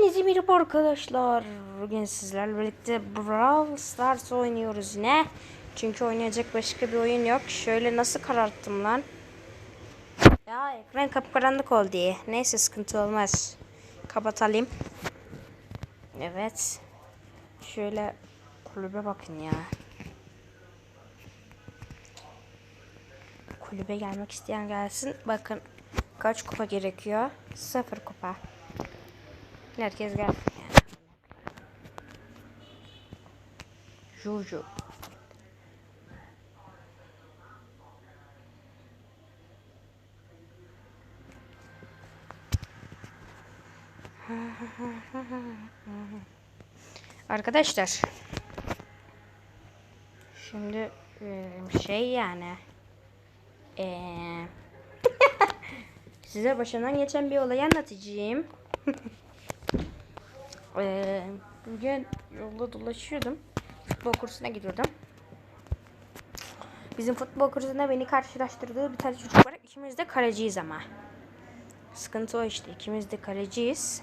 Hepinize merhaba arkadaşlar. Bugün sizlerle birlikte Brawl Stars oynuyoruz yine. Çünkü oynayacak başka bir oyun yok. Şöyle nasıl kararttım lan? Ya ekran kapkaranlık oldu diye. Neyse sıkıntı olmaz. Kapatalım. Evet. Şöyle kulübe bakın ya. Kulübe gelmek isteyen gelsin. Bakın kaç kupa gerekiyor? Sıfır kupa. Herkes gel. Juju. Arkadaşlar. Şimdi şey yani. Eee Size başımdan geçen bir olayı anlatacağım. Ee, bugün yolda dolaşıyordum. Futbol kursuna gidiyordum. Bizim futbol kursunda beni karşılaştırdığı bir tane çocuk var. İkimiz de kaleciyiz ama. Sıkıntı o işte. İkimiz de kaleciyiz.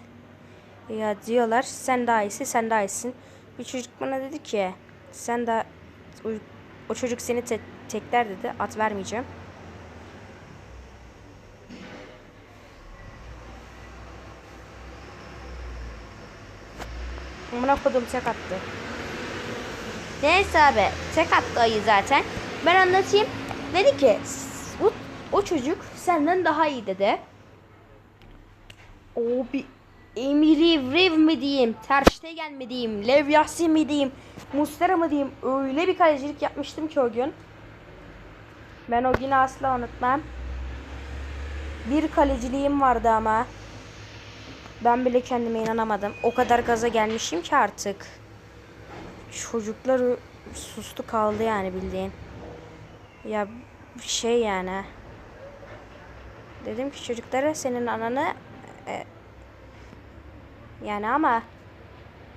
Ya diyorlar sen daha iyisin, sen daha iyisin. Bir çocuk bana dedi ki sen de o, çocuk seni te- tekler dedi. At vermeyeceğim. Amına kodum tek attı. Neyse abi tek attı ayı zaten. Ben anlatayım. Dedi ki o, o çocuk senden daha iyi dedi. O bir Emiri Rev mi diyeyim, Ter Stegen mi diyeyim, Lev Yassin mi diyeyim, Mustera mı diyeyim. Öyle bir kalecilik yapmıştım ki o gün. Ben o günü asla unutmam. Bir kaleciliğim vardı ama. Ben bile kendime inanamadım. O kadar gaza gelmişim ki artık. Çocuklar sustu kaldı yani bildiğin. Ya şey yani. Dedim ki çocuklara senin ananı e, yani ama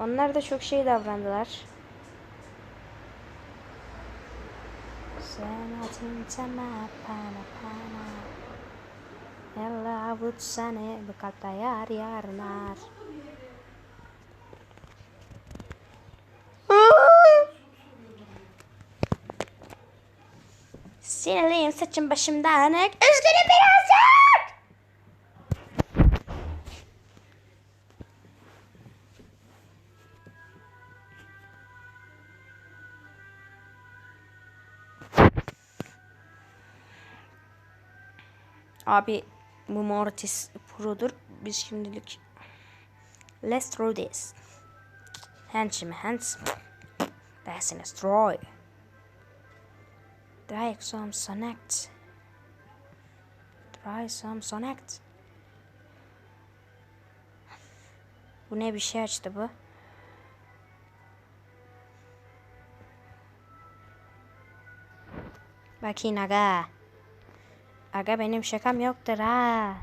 onlar da çok şey davrandılar. Sen atın tema pana pana. Ella butsane berkata yar yarnar. Sinirliyim saçım başım dağınık. Üzgünüm birazcık. Abi bu Mortis Pro'dur. Biz şimdilik Let's throw this. Handsome, handsome. That's an destroy. Try some Sonnet. Try some Sonnet. Bu ne bir şey açtı bu? Bakayım aga. Aga benim şakam yoktur ha.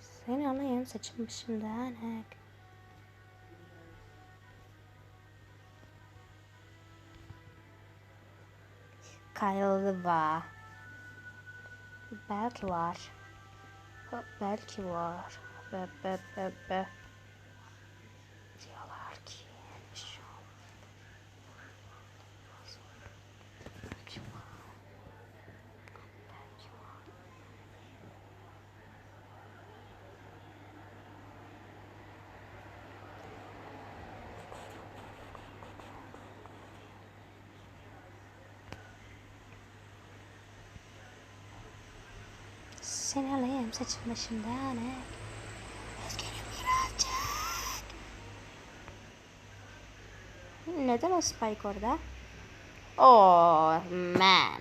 Seni alayım saçım başımdan hak. Kayıldı var. Belki var. Belki var. Be be be be. Seni alayım saçım başımdan hak. Özgürüm birazcık. Neden o Spike orada? Oh man.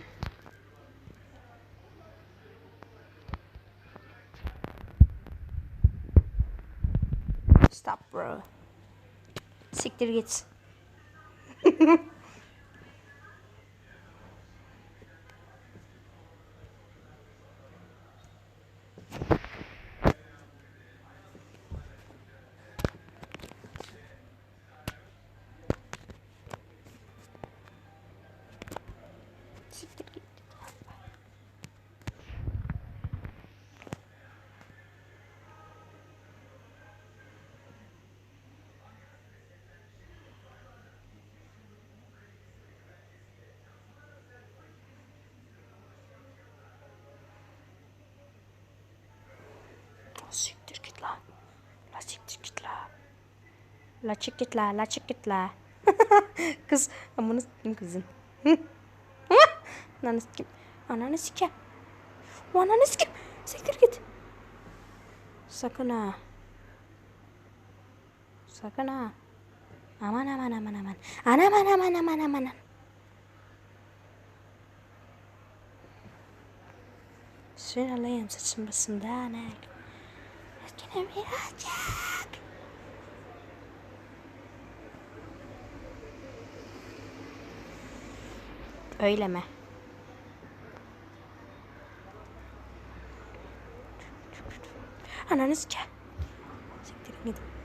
Stop bro. Siktir git. La çık git la la çık git la. Kız amını s**tim kızın. Ananı sikim. Ananı sikem. Ananı sikem. Siktir git. Sakın ha. Sakın ha. Aman aman aman aman. Aman aman aman aman aman. Sıralıyım saçım basından el. Yine birazcık. Öyle mi? Ananı sike. Siktirin gidin.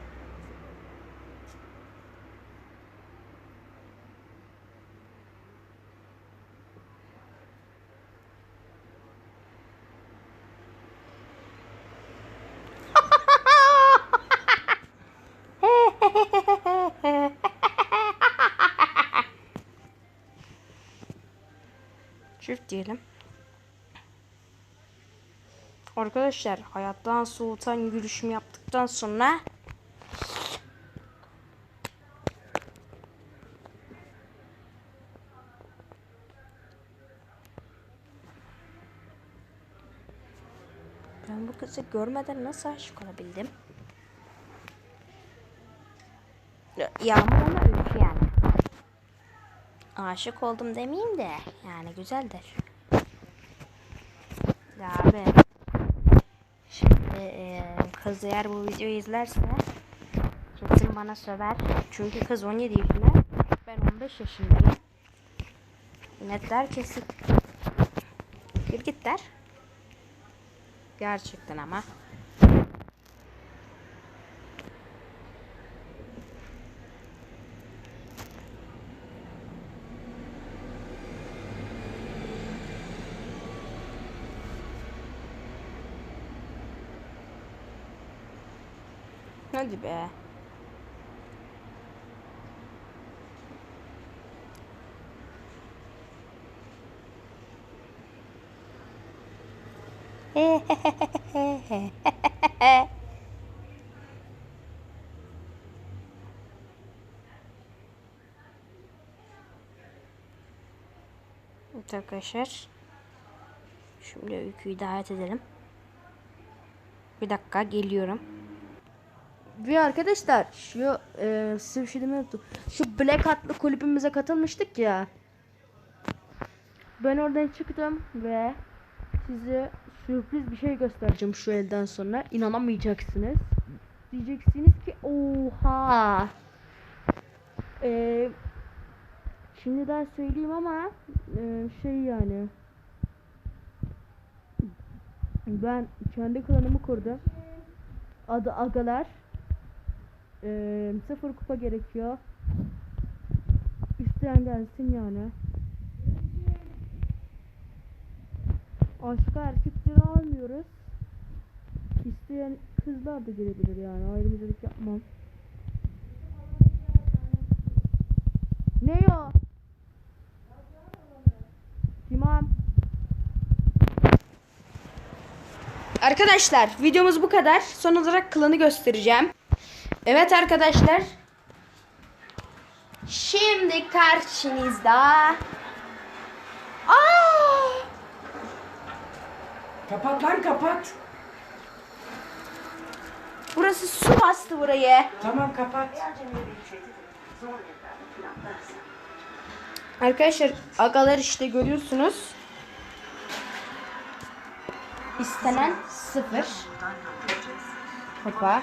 Çift diyelim. Arkadaşlar hayattan soğutan yürüyüşüm yaptıktan sonra ben bu kızı görmeden nasıl aşık olabildim? Yağmur. Aşık oldum demeyeyim de yani güzeldir. Ya abi. Şimdi e, kız eğer bu videoyu izlerse kesin bana söver. Çünkü kız 17 yaşında. Ben 15 yaşındayım. Net der kesin. Bir git der. Gerçekten ama. Hadi be. Evet arkadaşlar. Şimdi öyküyü davet edelim. Bir dakika geliyorum. Ve arkadaşlar şu e, size bir şey demeyi unuttum. Şu Black adlı kulübümüze katılmıştık ya. Ben oradan çıktım ve size sürpriz bir şey göstereceğim şu elden sonra. İnanamayacaksınız. Diyeceksiniz ki oha. Ee, şimdiden söyleyeyim ama e, şey yani. Ben kendi klanımı kurdum. Adı Agalar. Ee, sıfır kupa gerekiyor. İsteyen gelsin yani. Aşka erkekleri almıyoruz. İsteyen kızlar da gelebilir yani. Ayrımcılık yapmam. Ne o? Tamam. Arkadaşlar videomuz bu kadar. Son olarak klanı göstereceğim. Evet arkadaşlar. Şimdi karşınızda. Aa! Kapat lan kapat. Burası su bastı burayı. Tamam kapat. Arkadaşlar agalar işte görüyorsunuz. İstenen sıfır. Hopa.